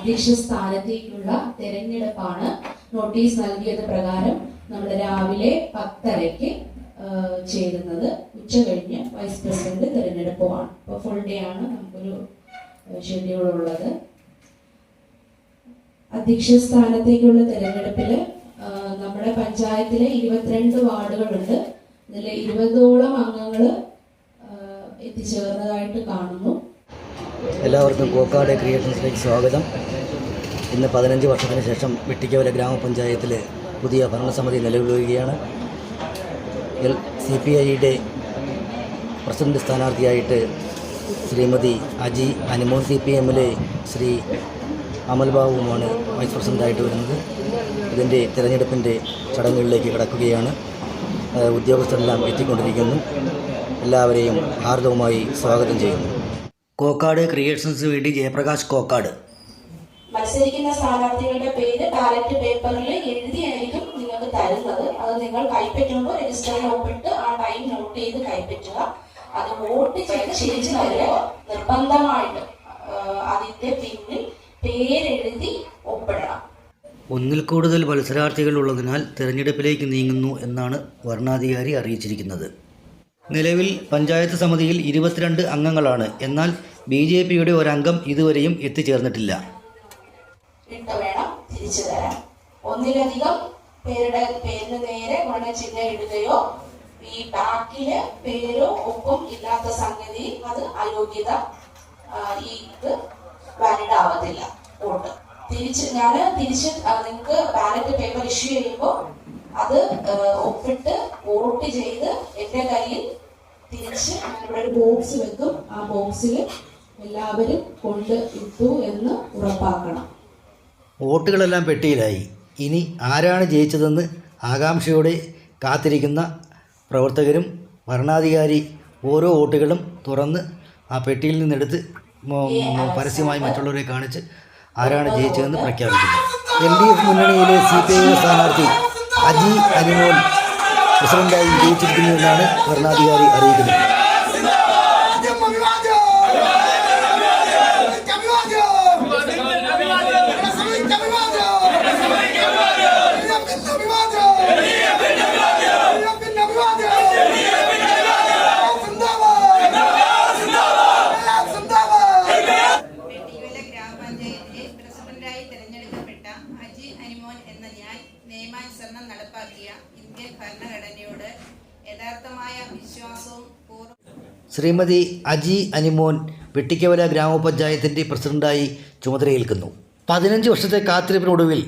അധ്യക്ഷ സ്ഥാനത്തേക്കുള്ള തെരഞ്ഞെടുപ്പാണ് നോട്ടീസ് നൽകിയത് പ്രകാരം നമ്മൾ രാവിലെ പത്തരയ്ക്ക് ചേരുന്നത്. ഉച്ച കഴിഞ്ഞ് വൈസ് പ്രസിഡന്റ് തെരഞ്ഞെടുപ്പുമാണ്. അപ്പോൾ ഫുൾ ഡേ ആണ് നമുക്കൊരു ഷെഡ്യൂൾ ഉള്ളത്. അധ്യക്ഷ സ്ഥാനത്തേക്കുള്ള തെരഞ്ഞെടുപ്പിൽ നമ്മുടെ പഞ്ചായത്തിലെ ഇരുപത്തിരണ്ട് വാർഡുകളുണ്ട്. ഇതിൽ ഇരുപതോളം അംഗങ്ങൾ എത്തിച്ചേർന്നതായിട്ട് കാണുന്നു. എല്ലാവർക്കും കോക്കാട് ക്രിയേഷൻസിലേക്ക് സ്വാഗതം. ഇന്ന് പതിനഞ്ച് വർഷത്തിന് ശേഷം വെട്ടിക്കവല ഗ്രാമപഞ്ചായത്തിൽ പുതിയ ഭരണസമിതി നിലവിൽ വരികയാണ് എൽ സി പി ഐയുടെ പ്രസിഡന്റ് സ്ഥാനാർത്ഥിയായിട്ട് ശ്രീമതി അജി അനുമോൾ സി പി എമ്മിലെ ശ്രീ അമൽബാബുവുമാണ് വൈസ് പ്രസിഡന്റായിട്ട് വരുന്നത്. ഇതിന്റെ തിരഞ്ഞെടുപ്പിന്റെ ചടങ്ങുകളിലേക്ക് കടക്കുകയാണ്. ഉദ്യോഗസ്ഥരെല്ലാം എത്തിക്കൊണ്ടിരിക്കുന്നു. എല്ലാവരെയും ഹാർദവുമായി സ്വാഗതം ചെയ്യുന്നു. കോക്കാട് ക്രിയേഷൻസ് വേണ്ടി ജയപ്രകാശ് കോക്കാട് മത്സരിക്കുന്ന സ്ഥാനാർത്ഥികളുടെ പേര് ബാലറ്റ് പേപ്പറിൽ എഴുതിയായിരിക്കും നിങ്ങൾക്ക് തരുന്നത്. അത് നിങ്ങൾ കൈപ്പറ്റുമ്പോൾ രജിസ്റ്ററിൽ ഒപ്പിട്ട് ആ ടൈം നോട്ട് ചെയ്ത് കൈപ്പറ്റുക. അത് വോട്ട് ചെയ്ത് തിരിച്ചു തരുക നിർബന്ധമായിട്ട് അതിന്റെ പിന്നിൽ പേരെഴുതി ഒപ്പിടണം. ഒന്നിൽ കൂടുതൽ മത്സരാർത്ഥികൾ ഉള്ളതിനാൽ തിരഞ്ഞെടുപ്പിലേക്ക് നീങ്ങുന്നു എന്നാണ് വരണാധികാരി അറിയിച്ചിരിക്കുന്നത്. നിലവിൽ പഞ്ചായത്ത് സമിതിയിൽ ഇരുപത്തിരണ്ട് അംഗങ്ങളാണ്. എന്നാൽ ബി ജെ പിയുടെ ഒരംഗം ഇതുവരെയും എത്തിച്ചേർന്നിട്ടില്ല. ഇട്ട് വേണം തിരിച്ചു തരാൻ. ഒന്നിലധികം പേരുടെ പേരിന് നേരെ ഗുണചിഹ്നം ഇടുകയോ ഈ ബാക്കിൽ പേരോ ഒപ്പം ഇല്ലാത്ത സംഗതി അത് അയോഗ്യത ഈ ഇത് വാലിഡ് ആവത്തില്ല. വോട്ട് തിരിച്ച് ഞാൻ തിരിച്ച് നിങ്ങൾക്ക് ബാലറ്റ് പേപ്പർ ഇഷ്യൂ ചെയ്യുമ്പോൾ അത് ഒപ്പിട്ട് വോട്ട് ചെയ്ത് എന്റെ കയ്യിൽ തിരിച്ച് ഞാനിവിടെ ഒരു ബോക്സ് വെക്കും. ആ ബോക്സിൽ എല്ലാവരും കൊണ്ട് ഇട്ടു എന്ന് ഉറപ്പാക്കണം. വോട്ടുകളെല്ലാം പെട്ടിയിലായി. ഇനി ആരാണ് ജയിച്ചതെന്ന് ആകാംക്ഷയോടെ കാത്തിരിക്കുന്ന പ്രവർത്തകരും ഭരണാധികാരി ഓരോ വോട്ടുകളും തുറന്ന് ആ പെട്ടിയിൽ നിന്നെടുത്ത് പരസ്യമായി മറ്റുള്ളവരെ കാണിച്ച് ആരാണ് ജയിച്ചതെന്ന് പ്രഖ്യാപിക്കുന്നു. എൽ ഡി എഫ് മുന്നണിയിലെ സി പി ഐ സ്ഥാനാർത്ഥി അജി അനിമോൻ പ്രസിഡന്റായി ജയിച്ചിരിക്കുന്നു എന്നാണ് ഭരണാധികാരി അറിയിക്കുന്നത് വെട്ടിക്കുല ഗ്രാമപഞ്ചായത്തിലെ പ്രസിഡന്റായി തെരഞ്ഞെടുക്കപ്പെട്ട അജി അനിമോൻ എന്ന ഞാൻ നിയമാനുസരണം നടപ്പാക്കിയ ഇന്ത്യൻ ഭരണഘടനയോട് യഥാർത്ഥമായ വിശ്വാസവും ശ്രീമതി അജി അനിമോൻ വെട്ടിക്കവല ഗ്രാമപഞ്ചായത്തിന്റെ പ്രസിഡന്റായി ചുമതലയേൽക്കുന്നു. പതിനഞ്ച് വർഷത്തെ കാത്തിരിപ്പിനൊടുവിൽ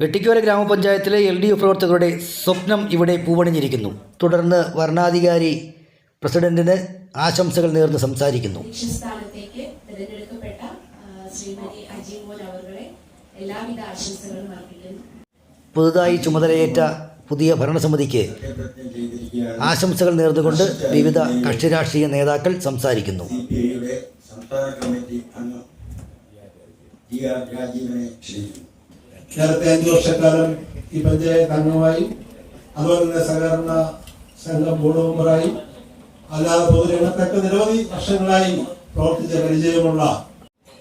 വെട്ടിക്കോല ഗ്രാമപഞ്ചായത്തിലെ എൽ ഡി എഫ് പ്രവർത്തകരുടെ സ്വപ്നം ഇവിടെ പൂവണിഞ്ഞിരിക്കുന്നു. തുടർന്ന് വരണാധികാരി പ്രസിഡന്റിന് ആശംസകൾ നേർന്ന് സംസാരിക്കുന്നു. പുതുതായി ചുമതലയേറ്റ പുതിയ ഭരണസമിതിക്ക് ആശംസകൾ നേർന്നുകൊണ്ട് വിവിധ കക്ഷി രാഷ്ട്രീയ നേതാക്കൾ സംസാരിക്കുന്നു. നേരത്തെ അഞ്ചു വർഷക്കാലം ഈ പഞ്ചായത്ത് അംഗമായി അതുപോലെ തന്നെ സഹകരണ സംഘം ബോർഡ് മെമ്പറായി അല്ലാതെ പൊതുരംഗത്തൊക്കെ നിരവധി വർഷങ്ങളായി പ്രവർത്തിച്ച പരിചയമുള്ള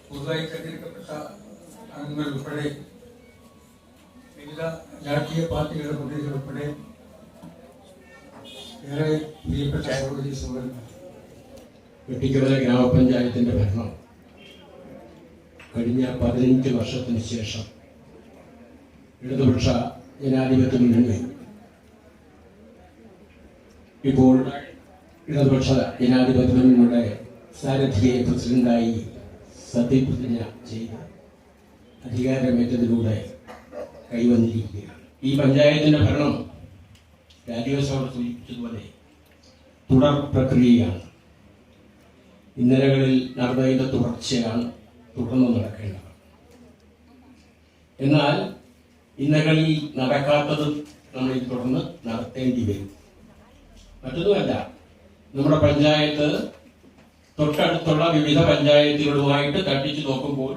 പുതുതായി തെരഞ്ഞെടുക്കപ്പെട്ട അംഗങ്ങൾ ഉൾപ്പെടെ വിവിധ രാഷ്ട്രീയ പാർട്ടികളുടെ പ്രതിനിധികൾ ഉൾപ്പെടെ ഏറെ പ്രിയപ്പെട്ട സഹോദരി സഹോദരന്മാർ വെട്ടിക്കവല ഗ്രാമപഞ്ചായത്തിന്റെ ഭരണം കഴിഞ്ഞ പതിനഞ്ച് വർഷത്തിന് ശേഷം ഇടതുപക്ഷ ജനാധിപത്യ മുന്നണി ഇപ്പോൾ ഇടതുപക്ഷ ജനാധിപത്യ മുന്നണിയുടെ സാരഥിയെ പ്രസിഡന്റായി സത്യപ്രതിജ്ഞ ചെയ്ത് അധികാരമേറ്റതിലൂടെ കൈവന്നിരിക്കുകയാണ്. ഈ പഞ്ചായത്തിന്റെ ഭരണം രാജീവസഭ സൂചിപ്പിച്ചതുപോലെ തുടർ പ്രക്രിയയാണ്. ഇന്നലകളിൽ നടന്നതിന്റെ തുടർച്ചയാണ് തുടർന്ന് നടക്കേണ്ടത്. എന്നാൽ ഇന്നകളിൽ നടക്കാത്തത് നമ്മൾ തുടർന്ന് നടത്തേണ്ടി വരും. മറ്റൊന്നുമല്ല നമ്മുടെ പഞ്ചായത്ത് തൊട്ടടുത്തുള്ള വിവിധ പഞ്ചായത്തുകളുമായിട്ട് തട്ടിച്ചു നോക്കുമ്പോൾ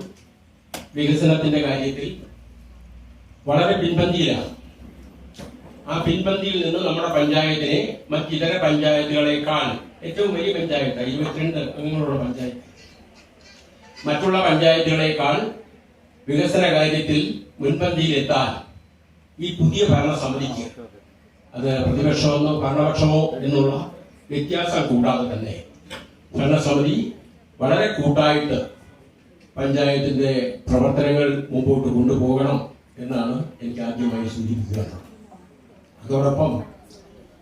വികസനത്തിന്റെ കാര്യത്തിൽ വളരെ പിൻപന്തിയിലാണ്. ആ പിൻപന്തിയിൽ നിന്ന് നമ്മുടെ പഞ്ചായത്തിനെ മറ്റിതര പഞ്ചായത്തുകളെക്കാൾ ഏറ്റവും വലിയ പഞ്ചായത്ത് ഇരുപത്തിരണ്ട് അംഗങ്ങളുള്ള പഞ്ചായത്ത്. മറ്റുള്ള പഞ്ചായത്തുകളെക്കാൾ വികസന കാര്യത്തിൽ മുൻപന്തിയിലെത്താൻ ഈ പുതിയ ഭരണസമിതിക്ക് അത് പ്രതിപക്ഷമെന്നോ ഭരണപക്ഷമോ എന്നുള്ള വ്യത്യാസം കൂടാതെ തന്നെ ഭരണസമിതി വളരെ കൂട്ടായിട്ട് പഞ്ചായത്തിന്റെ പ്രവർത്തനങ്ങൾ മുമ്പോട്ട് കൊണ്ടുപോകണം. എന്നാണ് എനിക്ക് ആദ്യമായി സൂചിപ്പിക്കുക അതോടൊപ്പം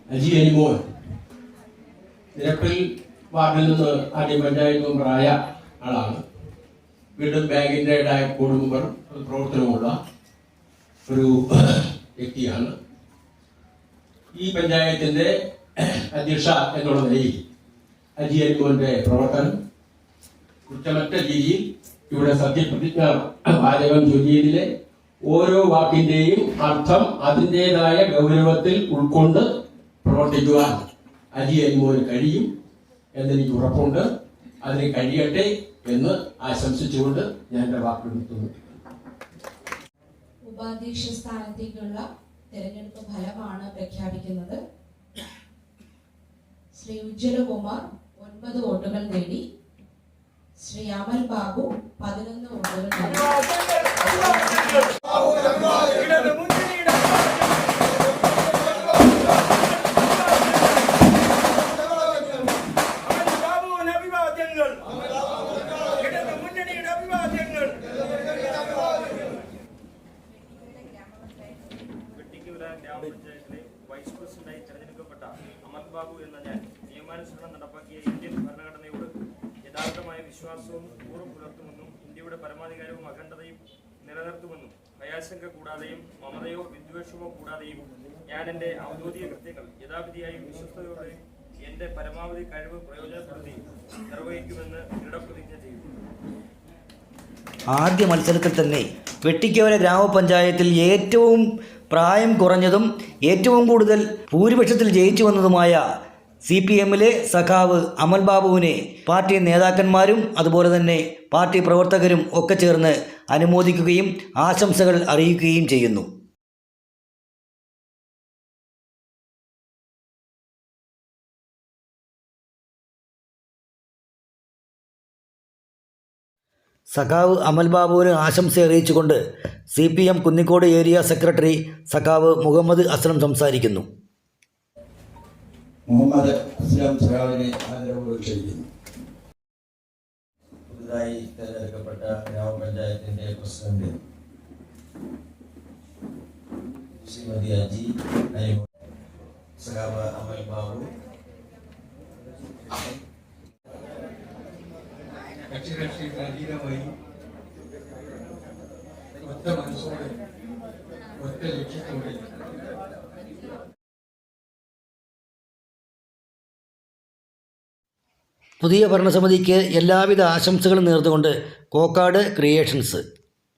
അജി അനിമോൻ നിരപ്പിൽ വാർഡിൽ നിന്ന് ആദ്യം പഞ്ചായത്ത് മെമ്പറായ ആളാണ്. വീണ്ടും ബാങ്കിന്റെ ഡയറ്റ് ബോർഡ് മെമ്പർ പ്രവർത്തനമുള്ള ഒരു വ്യക്തിയാണ്. ഈ പഞ്ചായത്തിന്റെ അധ്യക്ഷ എന്നുള്ള നിലയിൽ അജി അനിമോന്റെ പ്രവർത്തനം കുറ്റമറ്റ രീതിയിൽ ഇവിടെ സത്യപ്രതിജ്ഞ വാചകം ചൊല്ലിയതിലെ ഓരോ വാക്കിന്റെയും അർത്ഥം അതിന്റെതായ ഗൗരവത്തിൽ ഉൾക്കൊണ്ട് പ്രവർത്തിക്കുവാൻ അജി അനിമോന് കഴിയും എന്നെനിക്ക് ഉറപ്പുണ്ട്. അതിന് കഴിയട്ടെ എന്ന് ആശംസിച്ചുകൊണ്ട് ഞാൻ എന്റെ വാക്ക് നിർത്തുന്നു. ഉപാധ്യക്ഷ സ്ഥാനത്തേക്കുള്ള തെരഞ്ഞെടുപ്പ് ഫലമാണ് പ്രഖ്യാപിക്കുന്നത്. ശ്രീ ഉജ്ജ്വലകുമാർ ഒൻപത് വോട്ടുകൾ നേടി. ശ്രീ അമൽ ബാബു പതിനൊന്ന് വോട്ടുകൾ നേടി. വിശ്വാസവും കൂറും പുലർത്തുമെന്നും ഇന്ത്യയുടെ പരമാധികാരവും അഖണ്ഡതയും നിലനിർത്തുമെന്നും ഭയാശങ്ക കൂടാതെയും മമതയോ വിദ്വേഷമോ കൂടാതെയും ഞാൻ എന്റെ ഔദ്യോഗിക കൃത്യങ്ങൾ യഥാവിധിയായും വിശ്വസ്തയോടെയും എന്റെ പരമാവധി കഴിവ് പ്രയോജനപ്പെടുത്തി നിർവഹിക്കുമെന്ന് ദൃഢപ്രതിജ്ഞ ചെയ്തു ആദ്യ മത്സരത്തിൽ തന്നെ വെട്ടിക്കവര ഗ്രാമപഞ്ചായത്തിൽ ഏറ്റവും പ്രായം കുറഞ്ഞതും ഏറ്റവും കൂടുതൽ ഭൂരിപക്ഷത്തിൽ ജയിച്ചു വന്നതുമായ സി പി എമ്മിലെ സഖാവ് അമൽ ബാബുവിനെ പാർട്ടി നേതാക്കന്മാരും അതുപോലെ തന്നെ പാർട്ടി പ്രവർത്തകരും ഒക്കെ ചേർന്ന് അനുമോദിക്കുകയും ആശംസകൾ അറിയിക്കുകയും ചെയ്യുന്നു. സഖാവ് അമൽ ബാബുവിന് ആശംസ അറിയിച്ചുകൊണ്ട് C P M Kunnikode area secretary സഖാവ് മുഹമ്മദ് അസ്ലം സംസാരിക്കുന്നു. മുഹമ്മദ് അസ്ലാം സഖാവിനെ ആദരവോട് ക്ഷണിക്കുന്നു പുതുതായി തെരഞ്ഞെടുക്കപ്പെട്ട ഗ്രാമപഞ്ചായത്തിന്റെ പ്രസിഡന്റ് ശ്രീമതി അജി അനിമോൻ സഖാവ് അമൽ ബാബു. കക്ഷിരാഷ്ട്രീയത്തിന് അതീതമായി ഒറ്റ മനസ്സോടെ ഒറ്റ ലക്ഷ്യത്തോടെ പുതിയ ഭരണസമിതിക്ക് എല്ലാവിധ ആശംസകളും നേർന്നുകൊണ്ട് കോക്കാട് ക്രിയേഷൻസ്.